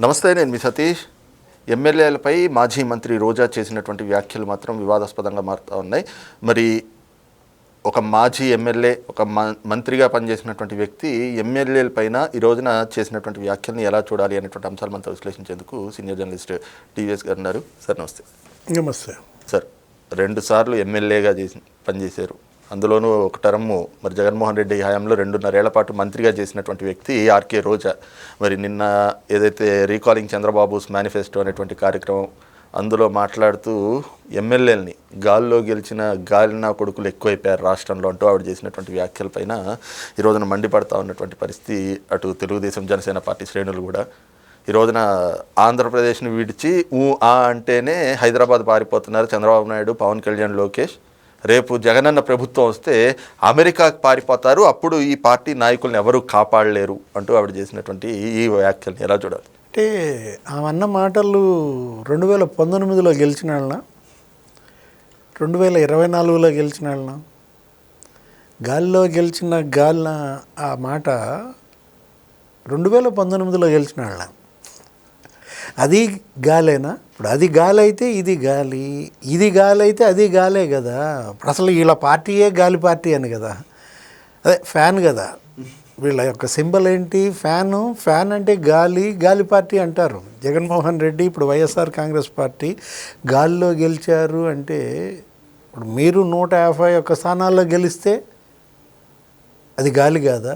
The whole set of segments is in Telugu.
నమస్తే నేను మీ సతీష్. ఎమ్మెల్యేలపై మాజీ మంత్రి రోజా చేసినటువంటి వ్యాఖ్యలు మాత్రం వివాదాస్పదంగా మారుతూ ఉన్నాయి. మరి ఒక మాజీ ఎమ్మెల్యే ఒక మంత్రిగా పనిచేసినటువంటి వ్యక్తి ఎమ్మెల్యేల పైన ఈ రోజున చేసినటువంటి వ్యాఖ్యల్ని ఎలా చూడాలి అనేటువంటి అంశాలు మనతో విశ్లేషించేందుకు సీనియర్ జర్నలిస్ట్ టీవీఎస్ గారు ఉన్నారు. సార్ నమస్తే. నమస్తే. సార్ రెండు సార్లు ఎమ్మెల్యేగా చేసి పనిచేశారు. అందులోనూ ఒక టర్మ్ మరి జగన్మోహన్ రెడ్డి హయాంలో రెండున్నరేళ్ళ పాటు మంత్రిగా చేసినటువంటి వ్యక్తి ఆర్కే రోజా. మరి నిన్న ఏదైతే రీకాలింగ్ చంద్రబాబుస్ మేనిఫెస్టో అనేటువంటి కార్యక్రమం అందులో మాట్లాడుతూ ఎమ్మెల్యేలని గాల్లో గెలిచిన గాలిన కొడుకులు ఎక్కువైపోయారు రాష్ట్రంలో అంటూ ఆవిడ చేసినటువంటి వ్యాఖ్యలపైన ఈ రోజున మండిపడతా ఉన్నటువంటి పరిస్థితి అటు తెలుగుదేశం జనసేన పార్టీ శ్రేణులు కూడా. ఈ రోజున ఆంధ్రప్రదేశ్ని విడిచి ఊ ఆ అంటేనే హైదరాబాద్ పారిపోతున్నారు చంద్రబాబు నాయుడు పవన్ కళ్యాణ్ లోకేష్. రేపు జగనన్న ప్రభుత్వం వస్తే అమెరికాకు పారిపోతారు. అప్పుడు ఈ పార్టీ నాయకుల్ని ఎవరు కాపాడలేరు అంటూ ఆవిడ చేసినటువంటి ఈ వ్యాఖ్యల్ని ఎలా చూడాలి? అంటే ఆమె అన్న మాటలు రెండు వేల పంతొమ్మిదిలో గెలిచిన వాళ్ళ రెండు వేల ఇరవై నాలుగులో గెలిచిన వాళ్ళ గాలిలో గెలిచిన గాలిన ఆ మాట రెండు వేల పంతొమ్మిదిలో గెలిచిన వాళ్ళ అది గాలేనా? ఇప్పుడు అది గాలి అయితే ఇది గాలి ఇది గాలి అయితే అది గాలే కదా. ఇప్పుడు అసలు వీళ్ళ పార్టీయే గాలి పార్టీ అని కదా. అదే ఫ్యాన్ కదా. వీళ్ళ యొక్క సింబల్ ఏంటి? ఫ్యాను ఫ్యాన్ అంటే గాలి గాలి పార్టీ అంటారు. జగన్మోహన్ రెడ్డి ఇప్పుడు వైఎస్ఆర్ కాంగ్రెస్ పార్టీ గాలిలో గెలిచారు అంటే ఇప్పుడు మీరు నూట యాభై ఒక్క స్థానాల్లో గెలిస్తే అది గాలి కాదా?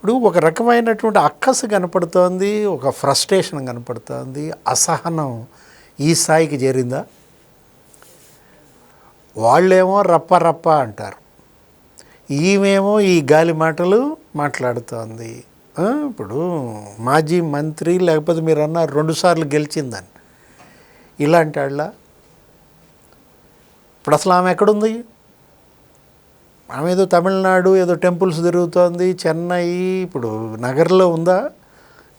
ఇప్పుడు ఒక రకమైనటువంటి అక్కసు కనపడుతోంది ఒక ఫ్రస్ట్రేషన్ కనపడుతోంది అసహనం ఈ స్థాయికి చేరిందా? వాళ్ళేమో రప్ప రప్ప అంటారు. ఈమెమో ఈ గాలి మాటలు మాట్లాడుతోంది. ఇప్పుడు మాజీ మంత్రి లేకపోతే మీరు అన్నారు రెండుసార్లు గెలిచిందని. ఇలాంటి వాళ్ళ ఇప్పుడు అసలు ఆమె ఎక్కడుంది? ఆమె ఏదో తమిళనాడు ఏదో టెంపుల్స్ తిరుగుతోంది చెన్నై ఇప్పుడు నగర్లో ఉందా?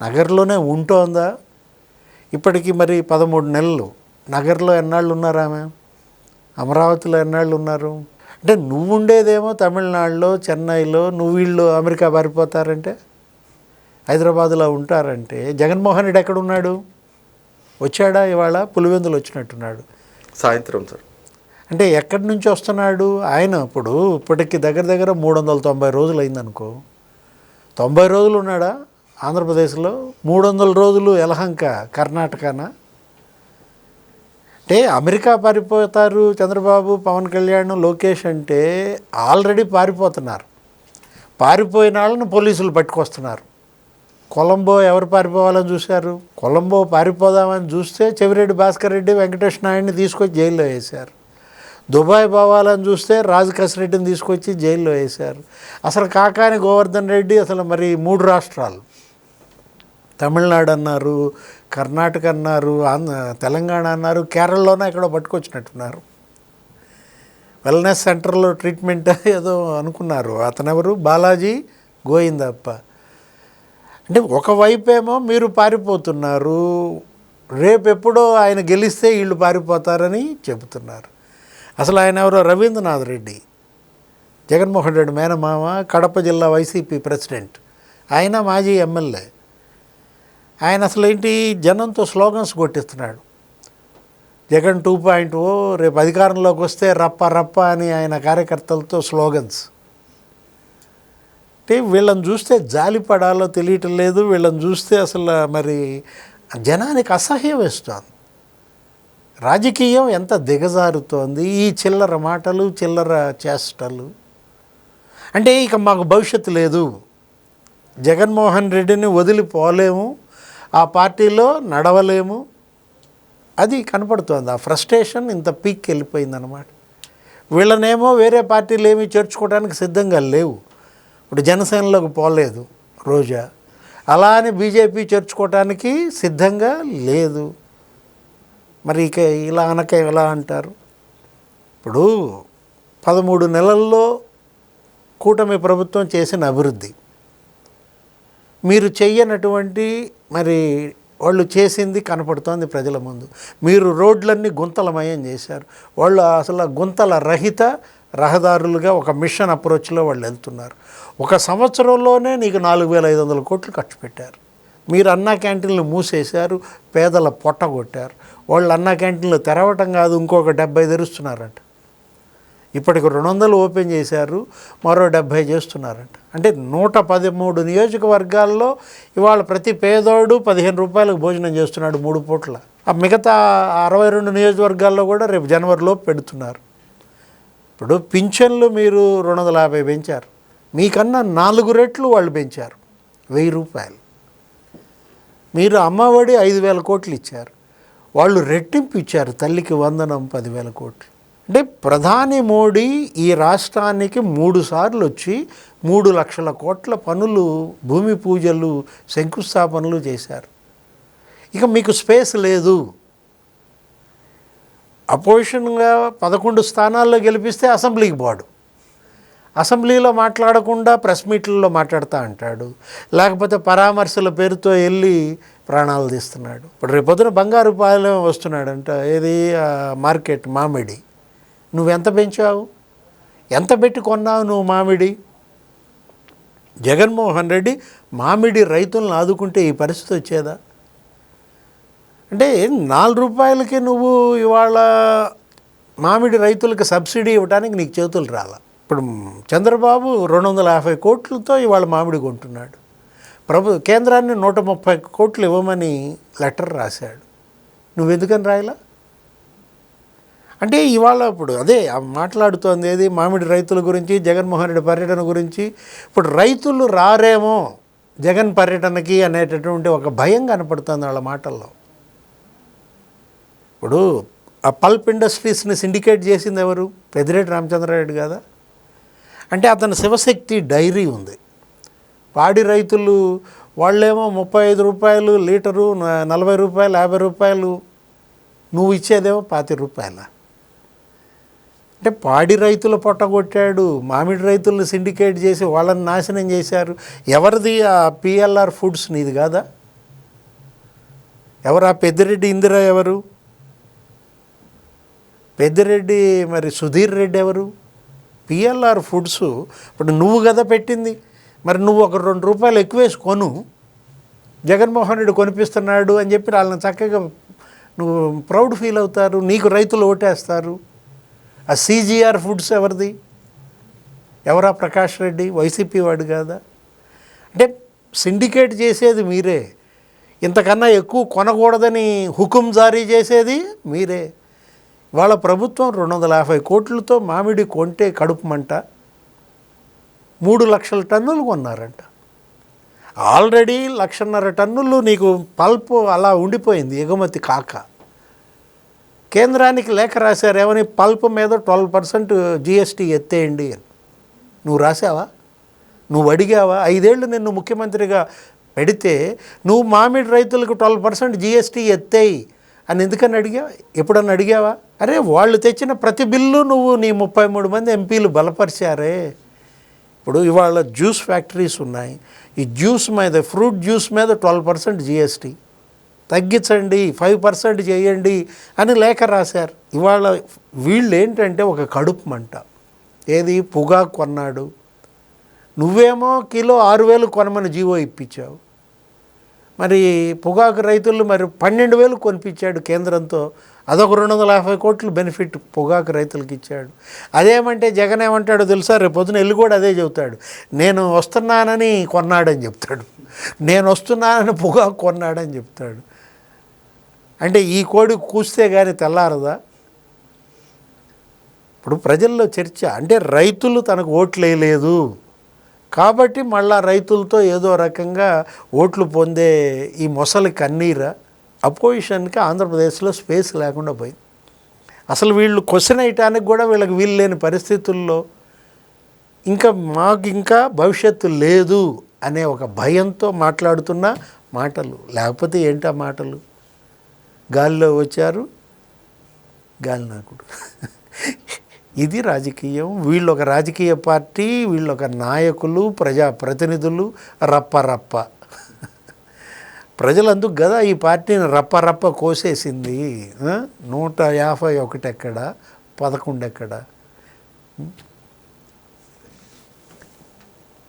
నగర్లోనే ఉంటోందా? ఇప్పటికి మరి పదమూడు నెలలు. నగర్లో ఎన్నాళ్ళు ఉన్నారు ఆమె? అమరావతిలో ఎన్నాళ్ళు ఉన్నారు? అంటే నువ్వు ఉండేదేమో తమిళనాడులో చెన్నైలో నువ్వు వీళ్ళు అమెరికా పారిపోతారంటే? హైదరాబాద్లో ఉంటారంటే? జగన్మోహన్ రెడ్డి ఎక్కడున్నాడు వచ్చాడా ఇవాళ? పులివెందులు వచ్చినట్టున్నాడు. సాయంత్రం సార్. అంటే ఎక్కడి నుంచి వస్తున్నాడు? ఆయన ఇప్పుడు ఇప్పటికి దగ్గర దగ్గర మూడు వందల తొంభై రోజులు అయిందనుకో తొంభై రోజులు ఉన్నాడా ఆంధ్రప్రదేశ్లో? మూడు వందల రోజులు ఎలహంక కర్ణాటకనా? అంటే అమెరికా పారిపోతారు చంద్రబాబు పవన్ కళ్యాణ్ లోకేష్ అంటే ఆల్రెడీ పారిపోతున్నారు. పారిపోయిన వాళ్ళని పోలీసులు పట్టుకొస్తున్నారు. కొలంబో ఎవరు పారిపోవాలని చూశారు? కొలంబో పారిపోదామని చూస్తే చెవిరెడ్డి భాస్కర్ రెడ్డి వెంకటేష్ నాయుడిని తీసుకొచ్చి జైల్లో వేశారు. దుబాయ్ పోవాలని చూస్తే రాజు కసిరెడ్డిని తీసుకొచ్చి జైల్లో వేశారు. అసలు కాకాని గోవర్ధన్ రెడ్డి అసలు మరి మూడు రాష్ట్రాలు. తమిళనాడు అన్నారు కర్ణాటక అన్నారు ఆంధ్ర తెలంగాణ అన్నారు కేరళలోనే ఎక్కడో పట్టుకొచ్చినట్టున్నారు. వెల్నెస్ సెంటర్లో ట్రీట్మెంట్ ఏదో అనుకున్నారు. అతనెవరు? బాలాజీ గోయిందప్ప అంటే ఒకవైపేమో మీరు పారిపోతున్నారు. రేపెప్పుడో ఆయన గెలిస్తే వీళ్ళు పారిపోతారని చెబుతున్నారు. అసలు ఆయన ఎవరో రవీంద్రనాథ్ రెడ్డి. జగన్మోహన్ రెడ్డి మేనమామ కడప జిల్లా వైసీపీ ప్రెసిడెంట్. ఆయన మాజీ ఎమ్మెల్యే. ఆయన అసలు ఏంటి? జనంతో స్లోగన్స్ కొట్టిస్తున్నాడు. జగన్ టూ పాయింట్ ఓ రేపు అధికారంలోకి వస్తే రప్ప రప్ప అని ఆయన కార్యకర్తలతో స్లోగన్స్. అంటే వీళ్ళని చూస్తే జాలిపడాలో తెలియటం లేదు వీళ్ళని చూస్తే అసలు మరి జనానికి అసహ్యం వేస్తుంది. రాజకీయం ఎంత దిగజారుతోంది? ఈ చిల్లర మాటలు చిల్లర చేష్టలు. అంటే ఇక మాకు భవిష్యత్తు లేదు. జగన్మోహన్ రెడ్డిని వదిలిపోలేము. ఆ పార్టీలో నడవలేము. అది కనపడుతోంది. ఆ ఫ్రస్ట్రేషన్ ఇంత పీక్ వెళ్ళిపోయిందనమాట వీళ్ళనేమో వేరే పార్టీలు ఏమీ చేర్చుకోవడానికి సిద్ధంగా లేవు. ఇప్పుడు జనసేనలోకి పోలేదు రోజా. అలా అని బీజేపీ చేర్చుకోవటానికి సిద్ధంగా లేదు. మరి ఇక ఇలా అనక ఎలా అంటారు? ఇప్పుడు పదమూడు నెలల్లో కూటమి ప్రభుత్వం చేసిన అభివృద్ధి. మీరు చెయ్యనటువంటి మరి వాళ్ళు చేసింది కనపడుతోంది ప్రజల ముందు. మీరు రోడ్లన్నీ గుంతలమయం చేశారు. వాళ్ళు అసలు గుంతల రహిత రహదారులుగా ఒక మిషన్ అప్రోచ్లో వాళ్ళు వెళ్తున్నారు. ఒక సంవత్సరంలోనే నీకు నాలుగు వేల ఐదు వందల కోట్లు ఖర్చు పెట్టారు. మీరు అన్నా క్యాంటీన్లు మూసేశారు పేదల పొట్ట కొట్టారు. వాళ్ళు అన్నా క్యాంటీన్లు తెరవటం కాదు ఇంకొక డెబ్బై తెరుస్తున్నారంట. ఇప్పటికి రెండు వందలు ఓపెన్ చేశారు మరో డెబ్భై చేస్తున్నారంట. అంటే నూట పదమూడు నియోజకవర్గాల్లో ఇవాళ ప్రతి పేదోడు పదిహేను రూపాయలకు భోజనం చేస్తున్నాడు మూడు పూట్ల. ఆ మిగతా అరవై రెండు నియోజకవర్గాల్లో కూడా రేపు జనవరిలో పెడుతున్నారు. ఇప్పుడు పింఛన్లు మీరు రెండు వందల యాభై పెంచారు. మీకన్నా నాలుగు రెట్లు వాళ్ళు పెంచారు. వెయ్యి రూపాయలు. మీరు అమ్మఒడి ఐదు వేల కోట్లు ఇచ్చారు. వాళ్ళు రెట్టింపు ఇచ్చారు తల్లికి వందనం పదివేల కోట్లు. అంటే ప్రధాని మోడీ ఈ రాష్ట్రానికి మూడు సార్లు వచ్చి మూడు లక్షల కోట్ల పనులు భూమి పూజలు శంకుస్థాపనలు చేశారు. ఇక మీకు స్పేస్ లేదు. అపోజిషన్గా పదకొండు స్థానాల్లో గెలిపిస్తే అసెంబ్లీకి పోడు. అసెంబ్లీలో మాట్లాడకుండా ప్రెస్ మీట్లలో మాట్లాడుతూ అంటాడు. లేకపోతే పరామర్శల పేరుతో వెళ్ళి ప్రాణాలు తీస్తున్నాడు. ఇప్పుడు రేపొద్దున బంగారు పాలెం వస్తున్నాడంట ఏది? మార్కెట్ మామిడి. నువ్వెంత పెంచావు? ఎంత పెట్టి కొన్నావు నువ్వు మామిడి? జగన్మోహన్ రెడ్డి మామిడి రైతులను ఆదుకుంటే ఈ పరిస్థితి వచ్చేదా? అంటే నాలుగు రూపాయలకి నువ్వు ఇవాళ మామిడి రైతులకు సబ్సిడీ ఇవ్వడానికి నీకు చేతులు రాలా? ఇప్పుడు చంద్రబాబు రెండు వందల యాభై కోట్లతో ఇవాళ మామిడి కొంటున్నాడు. ప్రభు కేంద్రాన్ని నూట ముప్పై కోట్లు ఇవ్వమని లెటర్ రాశాడు. నువ్వెందుకని రాయలా? అంటే ఇవాళ ఇప్పుడు అదే మాట్లాడుతోంది ఏది? మామిడి రైతుల గురించి జగన్మోహన్ రెడ్డి పర్యటన గురించి. ఇప్పుడు రైతులు రారేమో జగన్ పర్యటనకి అనేటటువంటి ఒక భయం కనపడుతుంది వాళ్ళ మాటల్లో. ఇప్పుడు ఆ పల్ప్ ఇండస్ట్రీస్ని సిండికేట్ చేసింది ఎవరు? పెద్దిరెడ్డి రామచంద్రారెడ్డి కదా అంటే అతని శివశక్తి డైరీ ఉంది. పాడి రైతులు వాళ్ళేమో ముప్పై ఐదు రూపాయలు లీటరు నలభై రూపాయలు యాభై రూపాయలు నువ్వు ఇచ్చేదేమో పాతి రూపాయల. అంటే పాడి రైతులు పొట్టగొట్టాడు మామిడి రైతులను సిండికేట్ చేసి వాళ్ళని నాశనం చేశారు. ఎవరిది ఆ పిఎల్ఆర్ ఫుడ్స్ నీది కాదా? ఎవరు ఆ పెద్దిరెడ్డి ఇందిరా ఎవరు? పెద్దిరెడ్డి మరి సుధీర్ రెడ్డి ఎవరు? పిఎల్ఆర్ ఫుడ్స్ ఇప్పుడు నువ్వు కదా పెట్టింది. మరి నువ్వు ఒక రెండు రూపాయలు ఎక్కువేసి కొను. జగన్మోహన్ రెడ్డి కొనిపిస్తున్నాడు అని చెప్పి వాళ్ళని చక్కగా నువ్వు ప్రౌడ్ ఫీల్ అవుతారు నీకు రైతులు ఓటేస్తారు. ఆ సీజీఆర్ ఫుడ్స్ ఎవరిది? ఎవరా ప్రకాష్ రెడ్డి? వైసీపీ వాడు కాదా? అంటే సిండికేట్ చేసేది మీరే. ఇంతకన్నా ఎక్కువ కొనకూడదని హుకుం జారీ చేసేది మీరే. వాళ్ళ ప్రభుత్వం రెండు వందల యాభై కోట్లతో మామిడి కొంటే కడుపుమంట మూడు లక్షల టన్నులు కొన్నారంట. ఆల్రెడీ లక్షన్నర టన్నులు నీకు పల్ప్ అలా ఉండిపోయింది ఎగుమతి కాక. కేంద్రానికి లేఖ రాశారు ఏమని పల్ప్ మీద ట్వెల్వ్ పర్సెంట్ జిఎస్టీ ఎత్తేయండి అని. నువ్వు రాసావా నువ్వు అడిగావా? ఐదేళ్ళు నిన్ను ముఖ్యమంత్రిగా పెడితే నువ్వు మామిడి రైతులకు ట్వెల్వ్ పర్సెంట్ జిఎస్టీ ఎత్తేయి. అని ఎందుకని అడిగావా? ఎప్పుడన్నా అడిగావా? అరే వాళ్ళు తెచ్చిన ప్రతి బిల్లు నువ్వు నీ ముప్పై మూడు మంది ఎంపీలు బలపరిచారే. ఇప్పుడు ఇవాళ జ్యూస్ ఫ్యాక్టరీస్ ఉన్నాయి. ఈ జ్యూస్ మీద ఫ్రూట్ జ్యూస్ మీద ట్వెల్వ్ పర్సెంట్ జిఎస్టీ తగ్గించండి ఫైవ్ పర్సెంట్ చేయండి అని లేఖ రాశారు. ఇవాళ వీళ్ళు ఏంటంటే ఒక కడుపు మంట. ఏది? పొగాకు కొన్నాడు నువ్వేమో కిలో ఆరు వేలు కొనమని జీవో ఇప్పించావు. మరి పొగాకు రైతులు మరి పన్నెండు వేలు కొనిపించాడు కేంద్రంతో. అదొక రెండు వందల యాభై కోట్లు బెనిఫిట్ పొగాకు రైతులకు ఇచ్చాడు. అదేమంటే జగన్ ఏమంటాడో తెలుసా? రేపు పొద్దున వెళ్ళి కూడా అదే చెబుతాడు. నేను వస్తున్నానని కొన్నాడని చెప్తాడు. నేను వస్తున్నానని పొగాకు కొన్నాడని చెప్తాడు. అంటే ఈ కోడి కూస్తే కానీ తెల్లారదా? ఇప్పుడు ప్రజల్లో చర్చ. అంటే రైతులు తనకు ఓట్లు వేయలేదు కాబట్టి మళ్ళా రైతులతో ఏదో రకంగా ఓట్లు పొందే ఈ మొసలి కన్నీర అపోజిషన్కి ఆంధ్రప్రదేశ్లో స్పేస్ లేకుండా పోయింది. అసలు వీళ్ళు క్వశ్చన్ వేయటానికి కూడా వీళ్ళకి వీలు లేని పరిస్థితుల్లో ఇంకా మాకు ఇంకా భవిష్యత్తు లేదు అనే ఒక భయంతో మాట్లాడుతున్న మాటలు. లేకపోతే ఏంటా మాటలు? గాలిలో వచ్చారు గాలి నాకుడు. ఇది రాజకీయం. వీళ్ళు ఒక రాజకీయ పార్టీ వీళ్ళు ఒక నాయకులు ప్రజా ప్రతినిధులు ప్రజలందుకు కదా ఈ పార్టీని రప్పరప్ప కోసేసింది. నూట యాభై ఒకటి ఎక్కడ పదకొండు ఎక్కడ